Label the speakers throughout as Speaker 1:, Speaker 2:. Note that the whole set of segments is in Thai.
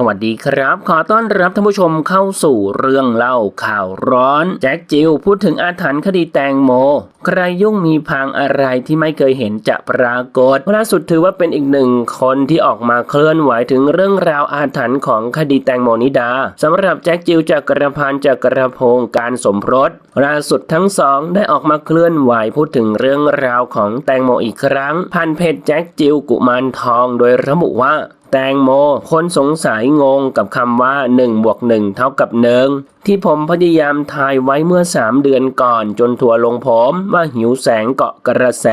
Speaker 1: สวัสดีครับ ขอต้อนรับท่านผู้ชมเข้าสู่เรื่องเล่าข่าวร้อน แจ็คจิลพูดถึงอาถรรพ์คดีแตงโม ใครยุ่งมีพรางอะไรที่ไม่เคยเห็นจะปรากฏล่าสุดถือว่าเป็นอีกหนึ่งคนที่ออกมาเคลื่อนไหวถึงเรื่องราวอาถรรพ์ของคดีแตงโมนิดาสำหรับแจ็คจิลจากกระพันจากกระพงการสมรสล่าสุดทั้งสองได้ออกมาเคลื่อนไหวพูดถึงเรื่องราวของแตงโมอีกครั้งผ่านเพจแจ็คจิลกุมารทอง โดยระบุว่า แตงโมคนสงสัยงงกับคำว่า1บวก1เท่ากับหนึ่งที่ผมพยายามทายไว้เมื่อ 3 เดือนก่อนจนทัวร์ลงผมว่าหิวแสงเกาะกระแส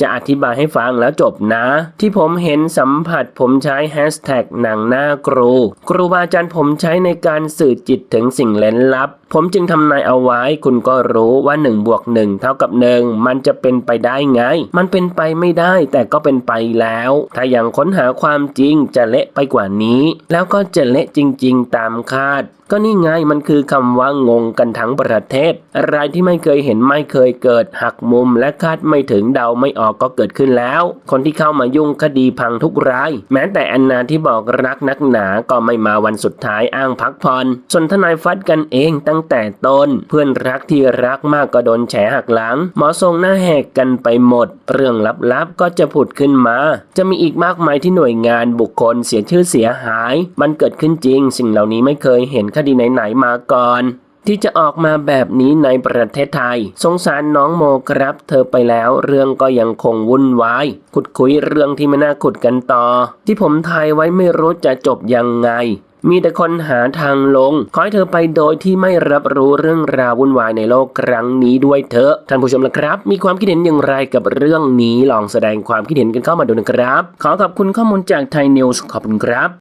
Speaker 1: จะอธิบายให้ฟังแล้วจบนะ ที่ผมเห็นสัมผัสผมใช้แฮชแท็กหนังหน้าครู ครูบาอาจารย์ผมใช้ในการสื่อจิตถึงสิ่งเล้นลับ ผมจึงทำนายเอาไว้คุณก็รู้ว่า1บวก1เท่ากับ1มันจะเป็นไปได้ไง มันเป็นไปไม่ได้แต่ก็เป็นไปแล้ว ถ้ายังค้นหาความจริงจะเละไปกว่านี้ แล้วก็จะเละจริง ๆ ตามคาด ก็นี่ไงมันคือคำว่างงกันทั้งประเทศ อะไรที่ไม่เคยเห็นไม่เคยเกิดหักมุมและคาดไม่ถึงเดาไม่ออกก็เกิดขึ้นแล้ว คนที่เข้ามายุ่งคดีพังทุกราย แม้แต่แอนนาที่บอกรักนักหนาก็ไม่มาวันสุดท้ายอ้างพักผ่อนส่วนทนายฟัดกันเองตั้งแต่ต้น เพื่อนรักที่รักมากก็โดนแฉหักหลัง หมอทรงหน้าแหกกันไปหมด เรื่องลับๆก็จะผุดขึ้นมา จะมีอีกมากมายที่หน่วยงานบุคคลนเสียชื่อเสียหาย มันเกิดขึ้นจริง สิ่งเหล่านี้ไม่เคยเห็นคดีไหนๆมาก่อนที่จะออกมาแบบนี้ในประเทศไทย สงสารน้องโมครับ เธอไปแล้วเรื่องก็ยังคงวุ่นวาย ขุดคุยเรื่องที่ไม่น่าขุดกันต่อ ที่ผมทายไว้ไม่รู้จะจบยังไง มีแต่คนหาทางลง ขอให้เธอไปโดยที่ไม่รับรู้เรื่องราววุ่นวายในโลกครั้งนี้ด้วยเถอะท่านผู้ชมละครับ มีความคิดเห็นอย่างไรกับเรื่องนี้ลองแสดงความคิดเห็นกันเข้ามาดูนะครับ ขอขอบคุณข้อมูลจากไทยนิวส์ขอบคุณครับ